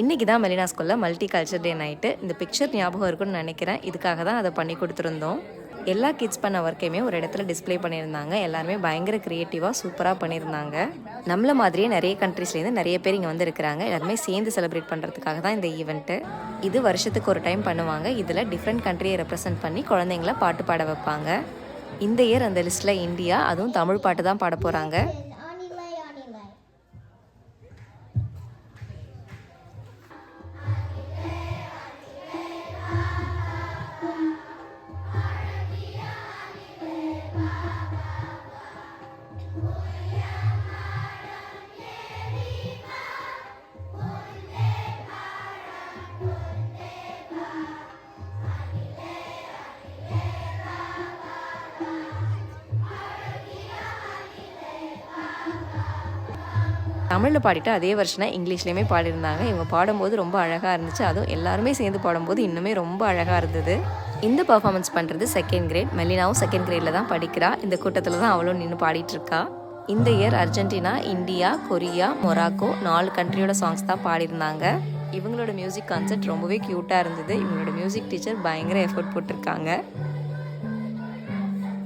இன்றைக்கி தான் மெலினா ஸ்கூலில் மல்டி கல்ச்சர் டே நைட்டு இந்த பிக்சர் ஞாபகம் இருக்குன்னு நினைக்கிறேன். இதுக்காக தான் அதை பண்ணி கொடுத்துருந்தோம். எல்லா கிட்ஸ் பண்ண ஒர்க்கையுமே ஒரு இடத்துல டிஸ்ப்ளே பண்ணியிருந்தாங்க. எல்லாருமே பயங்கர க்ரியேட்டிவாக சூப்பராக பண்ணியிருந்தாங்க. நம்மள மாதிரியே நிறைய கண்ட்ரீஸ்லேருந்து நிறைய பேர் இங்கே வந்து இருக்கிறாங்க எல்லாருமே சேர்ந்து செலிப்ரேட் பண்ணுறதுக்காக தான் இந்த ஈவெண்ட்டு இது வருஷத்துக்கு ஒரு டைம் பண்ணுவாங்க. இதில் டிஃப்ரெண்ட் கண்ட்ரியை ரெப்ரசென்ட் பண்ணி குழந்தைங்கள பாட்டு பாட வைப்பாங்க. இந்த இயர் அந்த லிஸ்ட்டில் இந்தியா அதுவும் தமிழ் பாட்டு தான் பாட போகிறாங்க தமிழில் பாடிட்டு அதே வருஷனா இங்கிலீஷ்லேயுமே பாடியிருந்தாங்க. இவங்க பாடும்போது ரொம்ப அழகாக இருந்துச்சு. அதுவும் எல்லாருமே சேர்ந்து பாடும்போது இன்னுமே ரொம்ப அழகாக இருந்தது. இந்த பர்ஃபார்மன்ஸ் பண்ணுறது செகண்ட் கிரேட் மெலினாவும் செகண்ட் கிரேடில் தான் படிக்கிறா. இந்த கூட்டத்தில் தான் அவளும் நின்று பாடிட்டு இருக்கா இந்த year Argentina India Korea Morocco நாலு கண்ட்ரியோட சாங்ஸ் தான் பாடியிருந்தாங்க. இவங்களோட மியூசிக் கான்செர்ட் ரொம்பவே க்யூட்டாக இருந்தது. இவங்களோட மியூசிக் டீச்சர் பயங்கர எஃபோர்ட் போட்டிருக்காங்க.